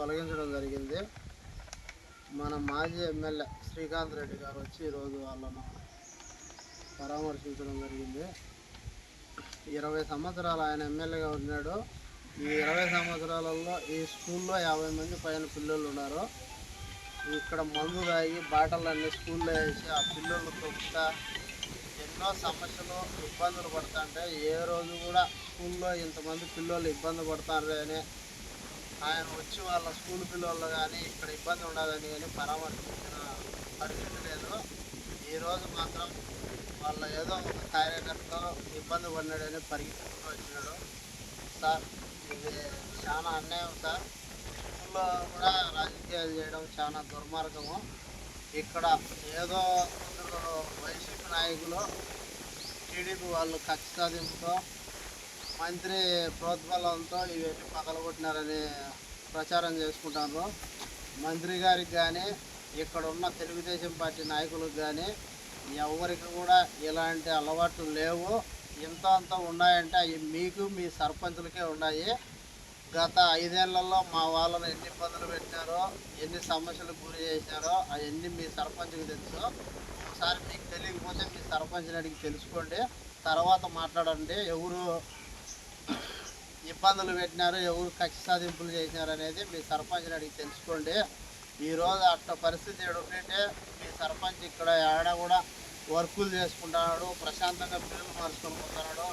తొలగించడం జరిగింది. మన మాజీ ఎమ్మెల్యే శ్రీకాంత్ రెడ్డి గారు వచ్చి ఈరోజు వాళ్ళను పరామర్శించడం జరిగింది. ఇరవై సంవత్సరాలు ఆయన ఎమ్మెల్యేగా ఉన్నాడు. ఈ ఇరవై సంవత్సరాలలో ఈ స్కూల్లో యాభై మంది పైన పిల్లలు ఉన్నారు. ఇక్కడ మందు తాగి బాటలన్నీ స్కూల్లో వేసి ఆ పిల్లలు తొక్కుతా ఎన్నో సమస్యలు ఇబ్బందులు పడుతుంటే ఏ రోజు కూడా స్కూల్లో ఇంతమంది పిల్లలు ఇబ్బంది పడతారు అని ఆయన వచ్చి వాళ్ళ స్కూల్ పిల్లలు కానీ ఇక్కడ ఇబ్బంది ఉండదని కానీ పరామర్శించిన పరిస్థితి లేదు. ఈరోజు మాత్రం వాళ్ళ ఏదో ఒక కార్యకర్త ఇబ్బంది పడినాడని పరిగెత్తుకుంటూ వచ్చినాడు. సార్ ఇది చాలా అన్యాయం సార్. స్కూల్లో కూడా రాజకీయాలు చేయడం చాలా దుర్మార్గము. ఇక్కడ ఏదో వైసీపీ నాయకులు టీడీపీ వాళ్ళు కక్ష సాధింపుతో మంత్రి ప్రోద్బలంతో ఇవన్నీ పగలగొట్టినారని ప్రచారం చేసుకుంటాను మంత్రి గారికి కానీ ఇక్కడ ఉన్న తెలుగుదేశం పార్టీ నాయకులకు కానీ ఎవరికి కూడా ఇలాంటి అలవాట్లు లేవు. ఇంత అంత ఉన్నాయంటే అవి మీకు మీ సర్పంచులకే ఉన్నాయి. గత ఐదేళ్ళలో మా వాళ్ళని ఎన్ని ఇబ్బందులు పెట్టారో ఎన్ని సమస్యలకు గురి చేశారో అవన్నీ మీ సర్పంచ్కి తెలుసు. ఒకసారి మీకు తెలియకపోతే మీ సర్పంచ్ని అడిగి తెలుసుకోండి. తర్వాత మాట్లాడండి. ఎవరు ఇబ్బందులు పెట్టినారు ఎవరు కక్ష సాధింపులు చేసినారు అనేది మీ సర్పంచ్ని అడిగి తెలుసుకోండి. ఈరోజు అట్ట పరిస్థితి ఎడుకుంటే మీ సర్పంచ్ ఇక్కడ ఆడ కూడా వర్కులు చేసుకుంటున్నాడు ప్రశాంతంగా పిల్లలు మార్చుకొని పోతున్నాడు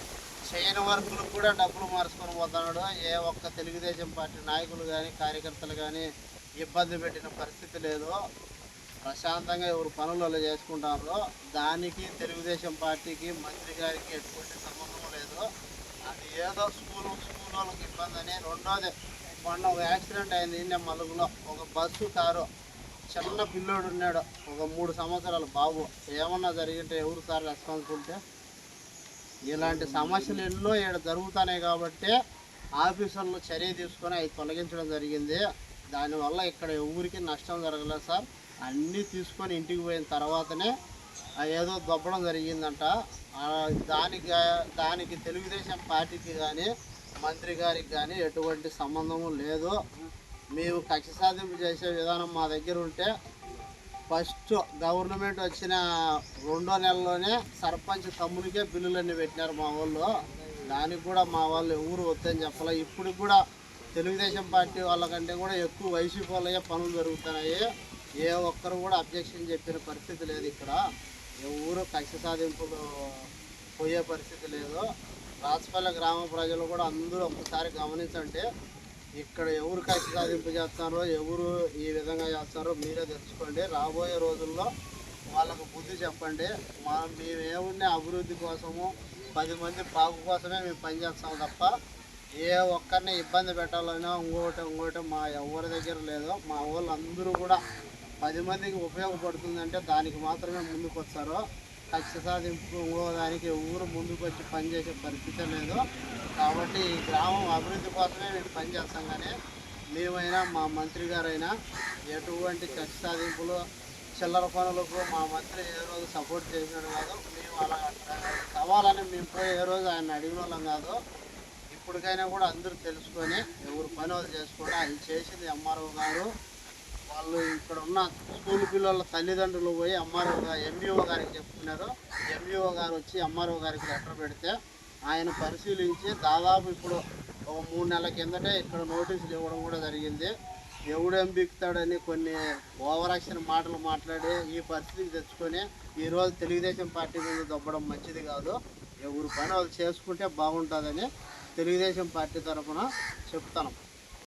చేయని వర్కులు కూడా డబ్బులు మార్చుకొని పోతున్నాడు. ఏ ఒక్క తెలుగుదేశం పార్టీ నాయకులు కానీ కార్యకర్తలు కానీ ఇబ్బంది పెట్టిన పరిస్థితి లేదు. ప్రశాంతంగా ఎవరు పనులు వాళ్ళు చేసుకుంటారో దానికి తెలుగుదేశం పార్టీకి మంత్రి గారికి ఎటువంటి సంబంధం లేదు. అది ఏదో స్కూల్ స్కూల్ వాళ్ళకి ఇబ్బంది అని రెండోది మొన్న ఒక యాక్సిడెంట్ అయింది. నిన్న మలుగులో ఒక బస్సు కారు చిన్న పిల్లోడు ఉన్నాడు. ఒక మూడు సంవత్సరాల బాబు. ఏమన్నా జరిగింటే ఎవరు సార్ రెస్పాన్సిబిలిటీ ఇలాంటి సమస్యలు ఎన్నో ఇక్కడ జరుగుతున్నాయి కాబట్టి ఆఫీసర్లు చర్య తీసుకొని అవి తొలగించడం జరిగింది. దానివల్ల ఇక్కడ ఎవరికి నష్టం జరగలేదు సార్. అన్నీ తీసుకొని ఇంటికి పోయిన తర్వాతనే ఏదో దొబ్బడం జరిగిందంట. దానికి దానికి తెలుగుదేశం పార్టీకి కానీ మంత్రి గారికి కానీ ఎటువంటి సంబంధము లేదు. మేము కక్ష సాధింపు చేసే విధానం మా దగ్గర ఉంటే ఫస్ట్ గవర్నమెంట్ వచ్చిన రెండో నెలలోనే సర్పంచ్ తమ్ముడికే బిల్లులన్నీ పెట్టినారు మా వాళ్ళు. దానికి కూడా మా వాళ్ళు ఎవరు వద్దని చెప్పాలి. ఇప్పుడు కూడా తెలుగుదేశం పార్టీ వాళ్ళకంటే కూడా ఎక్కువ వైసీపీ వాళ్ళయే పనులు జరుగుతున్నాయి. ఏ ఒక్కరు కూడా అబ్జెక్షన్ చెప్పిన పరిస్థితి లేదు ఇక్కడ. ఎవరు కక్ష సాధింపులు పోయే పరిస్థితి లేదు. రాజపల్లి గ్రామ ప్రజలు కూడా అందరూ ఒక్కసారి గమనించండి. ఇక్కడ ఎవరు కక్ష సాధింపు చేస్తారో ఎవరు ఈ విధంగా చేస్తారో మీరే తెలుసుకోండి. రాబోయే రోజుల్లో వాళ్ళకు బుద్ధి చెప్పండి. మా మేము అభివృద్ధి కోసము పది మంది బాగు కోసమే మేము పనిచేస్తాం తప్ప ఏ ఒక్కరిని ఇబ్బంది పెట్టాలన్నా ఇంకోటి ఇంకోటి మా ఎవరి దగ్గర లేదు. మా వాళ్ళు అందరూ కూడా పది మందికి ఉపయోగపడుతుందంటే దానికి మాత్రమే ముందుకు వస్తారు కక్ష సాధింపు దానికి ఊరు ముందుకు వచ్చి పనిచేసే పరిస్థితి లేదు. కాబట్టి ఈ గ్రామం అభివృద్ధి కోసమే మేము పనిచేస్తాం కానీ మేమైనా మా మంత్రి గారైనా ఎటువంటి కక్ష సాధింపులు చిల్లర పనులకు మా మంత్రి ఏ రోజు సపోర్ట్ చేసినాడు కాదు. మేము అలా కావాలని మేము పోయి ఏ రోజు ఆయన అడిగిన వాళ్ళం కాదు. ఇప్పటికైనా కూడా అందరూ తెలుసుకొని ఎవరు పని వాళ్ళు చేసుకోవడం అది చేసింది ఎంఆర్ఓ గారు. వాళ్ళు ఇక్కడ ఉన్న స్కూల్ పిల్లల తల్లిదండ్రులు పోయి ఎంఆర్ఓ గారు ఎంఈఓ గారికి చెప్తున్నారు. ఎంఈఓ గారు వచ్చి ఎంఆర్ఓ గారికి లెటర్ పెడితే ఆయన పరిశీలించి దాదాపు ఇప్పుడు ఒక మూడు నెలల కిందటే ఇక్కడ నోటీసులు ఇవ్వడం కూడా జరిగింది. ఎవడేం బిక్కుతాడని కొన్ని ఓవరాక్షన్ మాటలు మాట్లాడి ఈ పరిస్థితికి తెచ్చుకొని ఈరోజు తెలుగుదేశం పార్టీ మీద దొబ్బడం మంచిది కాదు. ఎవరు పని వాళ్ళు చేసుకుంటే బాగుంటుందని తెలుగుదేశం పార్టీ తరఫున చెప్తాను